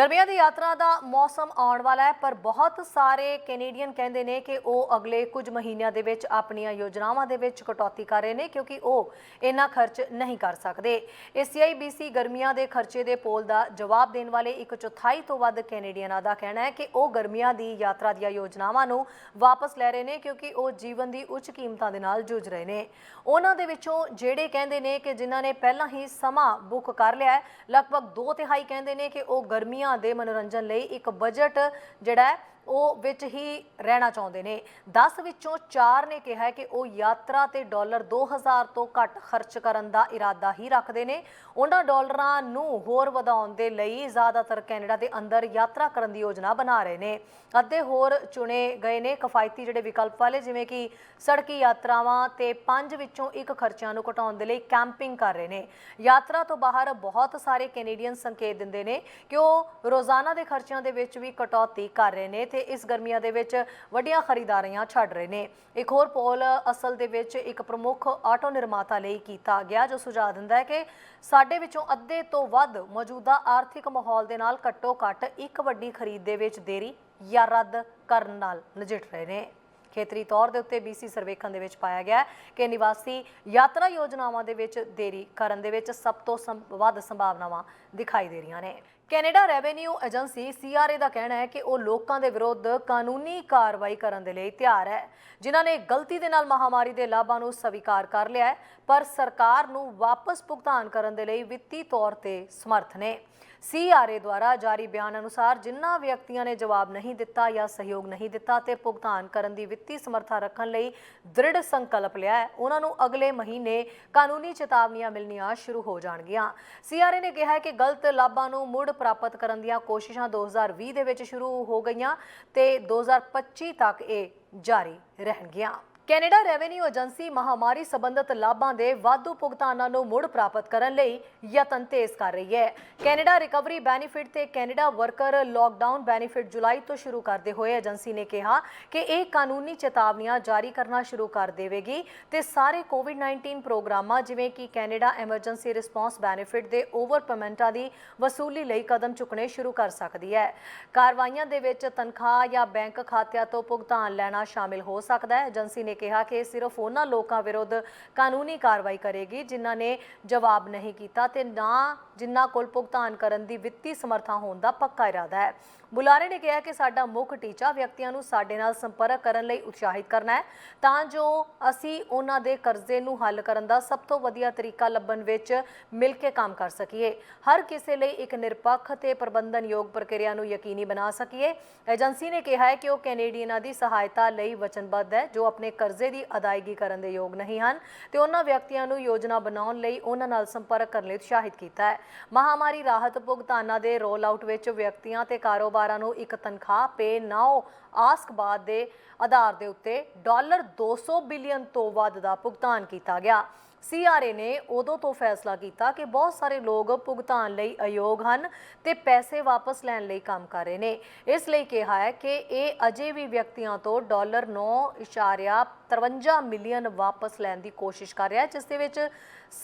ਗਰਮੀਆਂ ਦੀ ਯਾਤਰਾ ਦਾ ਮੌਸਮ ਆਉਣ ਵਾਲਾ ਹੈ, ਪਰ ਬਹੁਤ ਸਾਰੇ ਕੈਨੇਡੀਅਨ ਕਹਿੰਦੇ ਨੇ ਕਿ ਉਹ ਅਗਲੇ ਕੁਝ ਮਹੀਨਿਆਂ ਦੇ ਵਿੱਚ ਆਪਣੀਆਂ ਯੋਜਨਾਵਾਂ ਦੇ ਵਿੱਚ ਕਟੌਤੀ ਕਰ ਰਹੇ ਨੇ, ਕਿਉਂਕਿ ਉਹ ਇੰਨਾ ਖਰਚ ਨਹੀਂ ਕਰ ਸਕਦੇ। ACIBC ਗਰਮੀਆਂ ਦੇ ਖਰਚੇ ਦੇ ਪੋਲ ਦਾ ਜਵਾਬ ਦੇਣ ਵਾਲੇ ਇੱਕ ਚੌਥਾਈ ਤੋਂ ਵੱਧ ਕੈਨੇਡੀਅਨਾਂ ਦਾ ਕਹਿਣਾ ਹੈ ਕਿ ਉਹ ਗਰਮੀਆਂ ਦੀ ਯਾਤਰਾ ਦੀਆਂ ਯੋਜਨਾਵਾਂ ਨੂੰ ਵਾਪਸ ਲੈ ਰਹੇ ਨੇ, ਕਿਉਂਕਿ ਉਹ ਜੀਵਨ ਦੀ ਉੱਚ ਕੀਮਤਾਂ ਦੇ ਨਾਲ ਜੂਝ ਰਹੇ ਨੇ। ਉਹਨਾਂ ਦੇ ਵਿੱਚੋਂ ਜਿਹੜੇ ਕਹਿੰਦੇ ਨੇ ਕਿ ਜਿਨ੍ਹਾਂ ਨੇ ਪਹਿਲਾਂ ਹੀ ਸਮਾਂ ਬੁੱਕ ਕਰ ਲਿਆ ਹੈ, ਲਗਭਗ 2 ਤਿਹਾਈ ਕਹਿੰਦੇ ਨੇ ਕਿ ਉਹ ਗਰਮੀਆਂ ਦੇ ਮਨੋਰੰਜਨ ਲਈ ਇੱਕ ਬਜਟ ਜਿਹੜਾ ਉਹ ਵਿੱਚ ਹੀ ਰਹਿਣਾ ਚਾਹੁੰਦੇ ਨੇ। 10 ਵਿੱਚੋਂ 4 ਨੇ ਕਿਹਾ ਹੈ ਕਿ ਉਹ ਯਾਤਰਾ ਤੇ ਡਾਲਰ 2000 ਤੋਂ ਘੱਟ ਖਰਚ ਕਰਨ ਦਾ ਇਰਾਦਾ ਹੀ ਰੱਖਦੇ ਨੇ। ਉਹਨਾਂ ਡਾਲਰਾਂ ਨੂੰ ਹੋਰ ਵਧਾਉਣ ਦੇ ਲਈ ਜ਼ਿਆਦਾਤਰ ਕੈਨੇਡਾ ਦੇ ਅੰਦਰ ਯਾਤਰਾ ਕਰਨ ਦੀ ਯੋਜਨਾ ਬਣਾ ਰਹੇ ਨੇ। ਅੱਧੇ ਹੋਰ ਚੁਣੇ ਗਏ ਨੇ ਕਿਫਾਇਤੀ ਜਿਹੜੇ ਵਿਕਲਪ ਵਾਲੇ, ਜਿਵੇਂ ਕਿ ਸੜਕੀ ਯਾਤਰਾਵਾਂ ਤੇ ਪੰਜ ਵਿੱਚੋਂ ਇੱਕ ਖਰਚਿਆਂ ਨੂੰ ਘਟਾਉਣ ਦੇ ਲਈ ਕੈਂਪਿੰਗ ਕਰ ਰਹੇ ਨੇ। ਯਾਤਰਾ ਤੋਂ ਬਾਹਰ ਬਹੁਤ ਸਾਰੇ ਕੈਨੇਡੀਅਨ ਸੰਕੇਤ ਦਿੰਦੇ ਨੇ ਕਿ ਉਹ ਰੋਜ਼ਾਨਾ ਦੇ ਖਰਚਿਆਂ ਦੇ ਵਿੱਚ ਵੀ ਕਟੌਤੀ ਕਰ ਰਹੇ ਨੇ। ਇੱਥੇ ਇਸ ਗਰਮੀਆਂ ਦੇ ਵਿੱਚ ਵੱਡੀਆਂ ਖਰੀਦਾਰੀਆਂ ਛੱਡ ਰਹੇ ਨੇ। ਇੱਕ ਹੋਰ ਪੋਲ ਅਸਲ ਦੇ ਵਿੱਚ ਇੱਕ ਪ੍ਰਮੁੱਖ ਆਟੋ ਨਿਰਮਾਤਾ ਲਈ ਕੀਤਾ ਗਿਆ, ਜੋ ਸੁਝਾਅ ਦਿੰਦਾ ਹੈ ਕਿ ਸਾਡੇ ਵਿੱਚੋਂ ਅੱਧੇ ਤੋਂ ਵੱਧ ਮੌਜੂਦਾ ਆਰਥਿਕ ਮਾਹੌਲ ਦੇ ਨਾਲ ਘੱਟੋ ਘੱਟ ਇੱਕ ਵੱਡੀ ਖਰੀਦ ਦੇ ਵਿੱਚ ਦੇਰੀ ਜਾਂ ਰੱਦ ਕਰਨ ਨਾਲ ਨਜਿੱਠ ਰਹੇ ਨੇ। ਖੇਤਰੀ ਤੌਰ ਦੇ ਉੱਤੇ BC ਸਰਵੇਖਣ ਦੇ ਵਿੱਚ ਪਾਇਆ ਗਿਆ ਕਿ ਨਿਵਾਸੀ ਯਾਤਰਾ ਯੋਜਨਾਵਾਂ ਦੇ ਵਿੱਚ ਦੇਰੀ ਕਰਨ ਦੇ ਵਿੱਚ ਸਭ ਤੋਂ ਸੰ- ਵੱਧ ਸੰਭਾਵਨਾਵਾਂ ਦਿਖਾਈ ਦੇ ਰਹੀਆਂ ਨੇ। ਕੈਨੇਡਾ ਰੈਵਨਿਊ ਏਜੰਸੀ CRA ਦਾ ਕਹਿਣਾ ਹੈ ਕਿ ਉਹ ਲੋਕਾਂ ਦੇ ਵਿਰੁੱਧ ਕਾਨੂੰਨੀ ਕਾਰਵਾਈ ਕਰਨ ਦੇ ਲਈ ਤਿਆਰ ਹੈ। ਜਿਨ੍ਹਾਂ ਨੇ ਗਲਤੀ ਦੇ ਨਾਲ ਮਹਾਮਾਰੀ ਦੇ ਲਾਭਾਂ ਨੂੰ ਸਵੀਕਾਰ ਕਰ ਲਿਆ ਹੈ, ਪਰ ਸਰਕਾਰ ਨੂੰ ਵਾਪਸ ਭੁਗਤਾਨ ਕਰਨ ਦੇ ਲਈ ਵਿੱਤੀ ਤੌਰ ਤੇ ਸਮਰਥ ਨੇ। ਸੀਆਰਏ ਦੁਆਰਾ ਜਾਰੀ ਬਿਆਨ ਅਨੁਸਾਰ ਜਿਨ੍ਹਾਂ ਵਿਅਕਤੀਆਂ ਨੇ ਜਵਾਬ ਨਹੀਂ ਦਿੱਤਾ ਜਾਂ ਸਹਿਯੋਗ ਨਹੀਂ ਦਿੱਤਾ ਤੇ ਭੁਗਤਾਨ ਕਰਨ ਦੀ ਵਿੱਤੀ ਸਮਰੱਥਾ ਰੱਖਣ ਲਈ ਦ੍ਰਿੜ ਸੰਕਲਪ ਲਿਆ ਹੈ, ਉਹਨਾਂ ਨੂੰ ਅਗਲੇ ਮਹੀਨੇ ਕਾਨੂੰਨੀ ਚੇਤਾਵਨੀਆਂ ਮਿਲਣੀਆਂ ਸ਼ੁਰੂ ਹੋ ਜਾਣਗੀਆਂ। ਸੀਆਰਏ ਨੇ ਕਿਹਾ ਹੈ ਕਿ ਗਲਤ ਲਾਭਾਂ ਨੂੰ ਮੁੜ ਪ੍ਰਾਪਤ ਕਰਨ ਦੀਆਂ ਕੋਸ਼ਿਸ਼ਾਂ 2020 ਦੇ ਵਿੱਚ ਸ਼ੁਰੂ ਹੋ ਗਈਆਂ ਤੇ 2025 ਤੱਕ ਇਹ ਜਾਰੀ ਰਹਿਣਗੀਆਂ। ਕੈਨੇਡਾ ਰੈਵਨਿਊ ਏਜੰਸੀ ਮਹਾਮਾਰੀ ਸੰਬੰਧਿਤ ਲਾਭਾਂ ਦੇ ਵਾਧੂ ਭੁਗਤਾਨਾਂ ਨੂੰ ਮੁੜ ਪ੍ਰਾਪਤ ਕਰਨ ਲਈ ਯਤਨ ਤੇਜ਼ ਕਰ ਰਹੀ ਹੈ। ਕੈਨੇਡਾ ਰਿਕਵਰੀ ਬੈਨੀਫਿਟ ਤੇ ਕੈਨੇਡਾ ਵਰਕਰ ਲਾਕਡਾਊਨ ਬੈਨੀਫਿਟ ਜੁਲਾਈ ਤੋਂ ਸ਼ੁਰੂ ਕਰਦੇ ਹੋਏ ਏਜੰਸੀ ਨੇ ਕਿਹਾ ਕਿ ਇਹ ਕਾਨੂੰਨੀ ਚੇਤਾਵਨੀਆਂ ਜਾਰੀ ਕਰਨਾ ਸ਼ੁਰੂ ਕਰ ਦੇਵੇਗੀ ਤੇ ਸਾਰੇ ਕੋਵਿਡ-19 ਪ੍ਰੋਗਰਾਮਾਂ, ਜਿਵੇਂ ਕਿ ਕੈਨੇਡਾ ਐਮਰਜੈਂਸੀ ਰਿਸਪਾਂਸ ਬੈਨੀਫਿਟ ਦੇ ਓਵਰ ਪੇਮੈਂਟਾਂ ਦੀ ਵਸੂਲੀ ਲਈ ਕਦਮ ਚੁੱਕਣੇ ਸ਼ੁਰੂ ਕਰ ਸਕਦੀ ਹੈ। ਕਾਰਵਾਈਆਂ ਦੇ ਵਿੱਚ ਤਨਖਾਹ ਜਾਂ ਬੈਂਕ ਖਾਤਿਆਂ ਤੋਂ ਭੁਗਤਾਨ ਲੈਣਾ ਸ਼ਾਮਿਲ ਹੋ ਸਕਦਾ ਹੈ। ਏਜੰਸੀ ਨੇ ਕਿਹਾ ਕਿ ਸਿਰਫ ਉਹਨਾਂ ਲੋਕਾਂ ਵਿਰੁੱਧ ਕਾਨੂੰਨੀ ਕਾਰਵਾਈ ਕਰੇਗੀ ਜਿਨ੍ਹਾਂ ਨੇ ਜਵਾਬ ਨਹੀਂ ਕੀਤਾ ਤੇ ਨਾ ਜਿਨ੍ਹਾਂ ਕੋਲ ਭੁਗਤਾਨ ਕਰਨ ਦੀ ਵਿੱਤੀ ਸਮਰੱਥਾ ਹੋਣ ਦਾ ਪੱਕਾ ਇਰਾਦਾ ਹੈ। ਬੁਲਾਰੇ ਨੇ ਕਿਹਾ ਕਿ ਸਾਡਾ ਮੁੱਖ ਟੀਚਾ ਵਿਅਕਤੀਆਂ ਨੂੰ ਸਾਡੇ ਨਾਲ ਸੰਪਰਕ ਕਰਨ ਲਈ ਉਤਸ਼ਾਹਿਤ ਕਰਨਾ ਹੈ। ਤਾਂ ਜੋ ਅਸੀਂ ਉਹਨਾਂ ਦੇ ਕਰਜ਼ੇ ਨੂੰ ਹੱਲ ਕਰਨ ਦਾ ਸਭ ਤੋਂ ਵਧੀਆ ਤਰੀਕਾ ਲੱਭਣ ਵਿੱਚ ਮਿਲ ਕੇ ਕੰਮ ਕਰ ਸਕੀਏ। ਹਰ ਕਿਸੇ ਲਈ ਇੱਕ ਨਿਰਪੱਖ ਤੇ ਪ੍ਰਬੰਧਨਯੋਗ ਪ੍ਰਕਿਰਿਆ ਨੂੰ ਯਕੀਨੀ ਬਣਾ ਸਕੀਏ। ਏਜੰਸੀ ਨੇ ਕਿਹਾ ਹੈ ਕਿ ਉਹ ਕੈਨੇਡੀਅਨਾਂ ਦੀ ਸਹਾਇਤਾ ਲਈ ਵਚਨਬੱਧ ਹੈ, ਜੋ ਆਪਣੇ ਕਰਜ਼ੇ ਦੀ ਅਦਾਇਗੀ ਕਰਨ ਦੇ ਯੋਗ ਨਹੀਂ ਹਨ ਤੇ ਉਹਨਾਂ ਵਿਅਕਤੀਆਂ ਨੂੰ ਯੋਜਨਾ ਬਣਾਉਣ ਲਈ ਉਹਨਾਂ ਨਾਲ ਸੰਪਰਕ ਕਰਨ ਲਈ ਉਤਸ਼ਾਹਿਤ ਕੀਤਾ ਹੈ। ਮਹਾਮਾਰੀ ਰਾਹਤ ਭੁਗਤਾਨਾਂ ਦੇ ਰੋਲ ਆਊਟ ਵਿੱਚ ਵਿਅਕਤੀਆਂ ਤੇ ਕਾਰੋਬਾਰ ਨੂੰ ਇੱਕ ਤਨਖਾਹ ਪੇ ਨਾਓ ਆਸਕ ਬਾਅਦ ਦੇ ਆਧਾਰ ਦੇ ਉੱਤੇ ਡਾਲਰ 200 ਬਿਲੀਅਨ ਤੋਂ ਵੱਧ ਦਾ ਭੁਗਤਾਨ ਕੀਤਾ ਗਿਆ। ਸੀਆਰਏ ਨੇ ਉਦੋਂ ਤੋਂ ਫੈਸਲਾ ਕੀਤਾ ਕਿ ਬਹੁਤ ਸਾਰੇ ਲੋਕ ਭੁਗਤਾਨ ਲਈ ਅਯੋਗ ਹਨ ਤੇ ਪੈਸੇ ਵਾਪਸ ਲੈਣ ਲਈ ਕੰਮ ਕਰ ਰਹੇ ਨੇ। ਇਸ ਲਈ ਕਿਹਾ ਹੈ ਕਿ ਇਹ ਅਜੇ ਵੀ ਵਿਅਕਤੀਆਂ ਤੋਂ ਡਾਲਰ 9.53 ਮਿਲੀਅਨ ਵਾਪਸ ਲੈਣ ਦੀ ਕੋਸ਼ਿਸ਼ ਕਰ ਰਿਹਾ ਹੈ, ਜਿਸ ਦੇ ਵਿੱਚ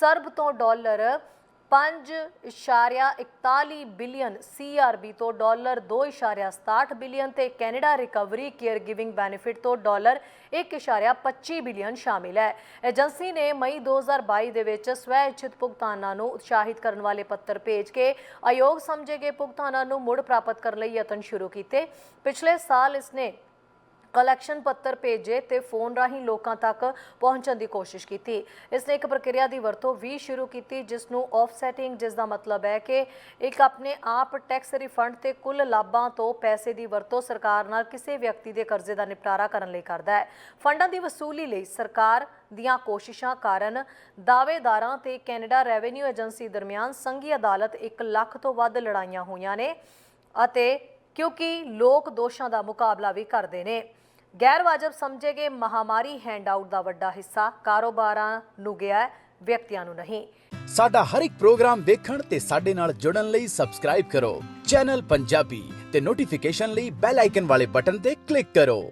ਸਰਬ ਤੋਂ ਡਾਲਰ 5.41 ਬਿਲੀਅਨ ਸੀਆਰਬੀ ਤੋਂ ਡਾਲਰ 2.67 ਬਿਲੀਅਨ ਤੇ Canada recovery care giving benefit ਤੋਂ ਡਾਲਰ 1.25 ਬਿਲੀਅਨ ਸ਼ਾਮਿਲ ਹੈ। ਏਜੰਸੀ ਨੇ ਮਈ 2022 ਦੇ ਵਿੱਚ ਸਵੈ ਇੱਛਤ ਭੁਗਤਾਨਾਂ ਨੂੰ ਉਤਸ਼ਾਹਿਤ ਕਰਨ ਵਾਲੇ ਪੱਤਰ ਭੇਜ ਕੇ ਅਯੋਗ ਸਮਝੇ ਗਏ ਭੁਗਤਾਨਾਂ ਨੂੰ ਮੁੜ ਪ੍ਰਾਪਤ ਕਰਨ ਲਈ ਯਤਨ ਸ਼ੁਰੂ ਕੀਤੇ। ਪਿਛਲੇ ਸਾਲ ਇਸ ਨੇ ਕਲੈਕਸ਼ਨ ਪੱਤਰ ਭੇਜੇ ਤੇ ਫੋਨ ਰਾਹੀਂ ਲੋਕਾਂ ਤੱਕ ਪਹੁੰਚਣ ਦੀ ਕੋਸ਼ਿਸ਼ ਕੀਤੀ। ਇਸ ਨੇ ਇੱਕ ਪ੍ਰਕਿਰਿਆ ਦੀ ਵਰਤੋਂ ਵੀ ਸ਼ੁਰੂ ਕੀਤੀ ਜਿਸ ਨੂੰ ਆਫਸੈਟਿੰਗ ਜਿਸ ਦਾ ਮਤਲਬ ਹੈ ਕਿ ਇੱਕ ਆਪਣੇ ਆਪ ਟੈਕਸ ਰਿਫੰਡ ਤੇ ਕੁੱਲ ਲਾਭਾਂ ਤੋਂ ਪੈਸੇ ਦੀ ਵਰਤੋਂ ਸਰਕਾਰ ਨਾਲ ਕਿਸੇ ਵਿਅਕਤੀ ਦੇ ਕਰਜ਼ੇ ਦਾ ਨਿਪਟਾਰਾ ਕਰਨ ਲਈ ਕਰਦਾ ਹੈ। ਫੰਡਾਂ ਦੀ ਵਸੂਲੀ ਲਈ ਸਰਕਾਰ ਦੀਆਂ ਕੋਸ਼ਿਸ਼ਾਂ ਕਾਰਨ ਦਾਅਵੇਦਾਰਾਂ ਤੇ ਕੈਨੇਡਾ ਰੈਵਨਿਊ ਏਜੰਸੀ ਦਰਮਿਆਨ ਸੰਘੀ ਅਦਾਲਤ 1 ਲੱਖ ਤੋਂ ਵੱਧ ਲੜਾਈਆਂ ਹੋਈਆਂ ਨੇ ਅਤੇ ਕਿਉਂਕਿ ਲੋਕ ਦੋਸ਼ਾਂ ਦਾ ਮੁਕਾਬਲਾ ਵੀ ਕਰਦੇ ਨੇ। ਗੈਰ ਵਾਜਬ ਸਮਝੇ ਗਏ ਮਹਾਮਾਰੀ ਹੈਂਡਆਊਟ ਦਾ ਵੱਡਾ ਹਿੱਸਾ ਕਾਰੋਬਾਰਾਂ ਨੂੰ ਗਿਆ ਹੈ, ਵਿਅਕਤੀਆਂ ਨੂੰ ਨਹੀਂ। ਸਾਡਾ ਹਰ ਇੱਕ ਪ੍ਰੋਗਰਾਮ ਦੇਖਣ ਤੇ ਸਾਡੇ ਨਾਲ ਜੁੜਨ ਲਈ ਸਬਸਕ੍ਰਾਈਬ ਕਰੋ। ਚੈਨਲ ਪੰਜਾਬੀ ਤੇ ਨੋਟੀਫਿਕੇਸ਼ਨ ਲਈ ਬੈਲ ਆਈਕਨ ਵਾਲੇ ਬਟਨ ਤੇ ਕਲਿੱਕ ਕਰੋ।